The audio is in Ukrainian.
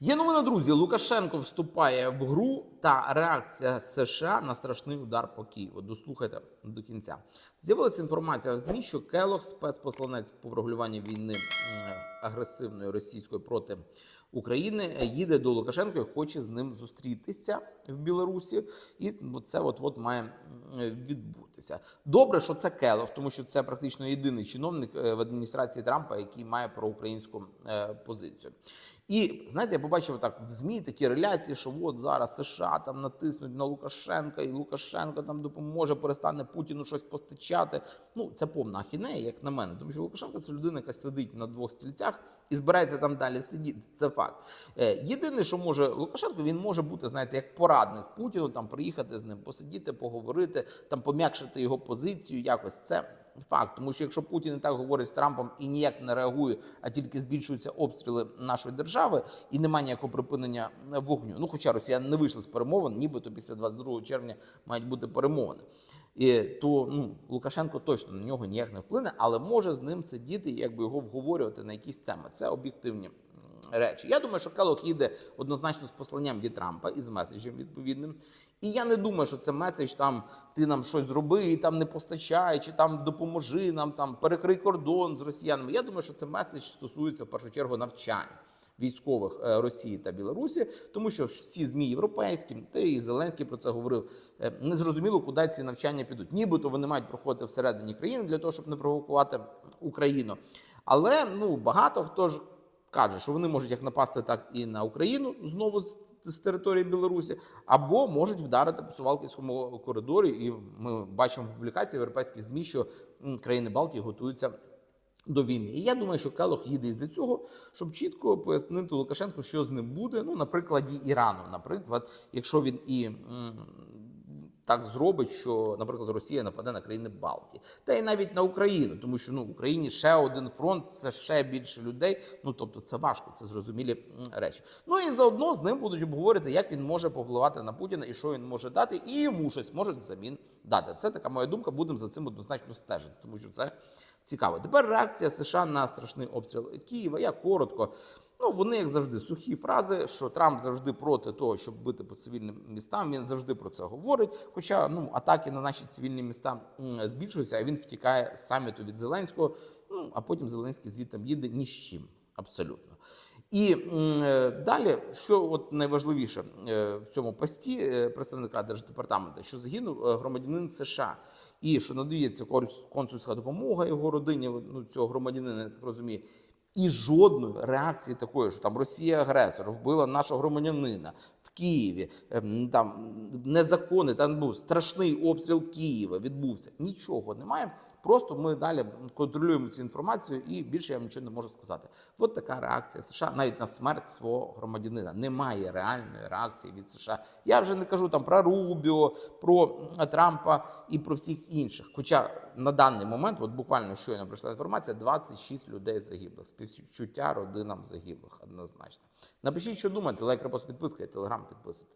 Є новина, друзі. Лукашенко вступає в гру та реакція США на страшний удар по Києву. Дослухайте до кінця. З'явилася інформація в ЗМІ, що Келох, спецпосланець по врегулюванню війни агресивної російської проти України, їде до Лукашенка і хоче з ним зустрітися в Білорусі. І це от от має відбутися. Добре, що це Келох, тому що це практично єдиний чиновник е, в адміністрації Трампа, який має проукраїнську е, позицію. І знаєте, я побачив так в змі такі реляції, що от зараз США там натиснуть на Лукашенка, і Лукашенко там допоможе, перестане Путіну щось постачати. Ну це повна ахінея, як на мене. Тому що Лукашенко це людина, яка сидить на двох стільцях і збирається там далі сидіти. Це факт. Е, Єдине, що може Лукашенко, він може бути, знаєте, як порадник Путіну, там приїхати з ним, посидіти, поговорити, там пом'якшити його позицію. Якось це. Факт, тому що якщо Путін і так говорить з Трампом і ніяк не реагує, а тільки збільшуються обстріли нашої держави, і немає ніякого припинення вогню. Ну, хоча Росія не вийшла з перемовин, нібито після 22 червня мають бути перемовини. І то ну Лукашенко точно на нього ніяк не вплине, але може з ним сидіти якби його вговорювати на якісь теми. Це об'єктивні речі. Я думаю, що Келох їде однозначно з посланням від Трампа і з меседжем відповідним. І я не думаю, що це меседж там ти нам щось зроби, там не постачай, чи там допоможи нам, там перекрий кордон з росіянами. Я думаю, що це меседж стосується в першу чергу навчання. Військових е, Росії та Білорусі, тому що всі змі європейські, та і Зеленський про це говорив. е, Не зрозуміло, куди ці навчання підуть. Нібито вони мають проходити всередині країни для того, щоб не провокувати Україну. Але ну багато хто ж каже, що вони можуть як напасти, так і на Україну знову з, з території Білорусі, або можуть вдарити по Сувалківському коридорі. І ми бачимо публікації європейських змі, що країни Балтії готуються. До війни, і я думаю, що Келох їде із-за цього, щоб чітко пояснити Лукашенку, що з ним буде. Ну, на прикладі Ірану, наприклад, якщо він і так зробить, що, наприклад, Росія нападе на країни Балтії, та й навіть на Україну, тому що ну в Україні ще один фронт, це ще більше людей. Ну тобто, це важко, це зрозумілі речі. Ну і заодно з ним будуть обговорити, як він може повпливати на Путіна і що він може дати, і йому щось можуть взамін дати. Це така моя думка. Будемо за цим однозначно стежити, тому що це цікаво. Тепер реакція США на страшний обстріл Києва. Я коротко. Ну, вони, як завжди, сухі фрази, що Трамп завжди проти того, щоб бити по цивільним містам. Він завжди про це говорить. Хоча ну атаки на наші цивільні міста збільшуються, а він втікає з саміту від Зеленського. Ну а потім Зеленський звідти їде ні з чим абсолютно. І е, далі, що от найважливіше е, в цьому пості е, представника держдепартаменту, що загинув громадянин США, і що надається конс- консульська допомога його родині, ну цього громадянина, я так розумію. І жодної реакції такої, що там Росія агресор вбила нашого громадянина Києві, ем, там незаконний, там був страшний обстріл Києва. Відбувся. Нічого немає. Просто ми далі контролюємо цю інформацію, і більше я вам нічого не можу сказати. От така реакція США навіть на смерть свого громадянина. Немає реальної реакції від США. Я вже не кажу там про Рубіо, про Трампа і про всіх інших. Хоча на даний момент, от буквально щойно прийшла інформація, 26 людей загиблих. Співчуття родинам загиблих однозначно. Напишіть, що думаєте, лайк, репост, підписка і телеграм підписуйтесь.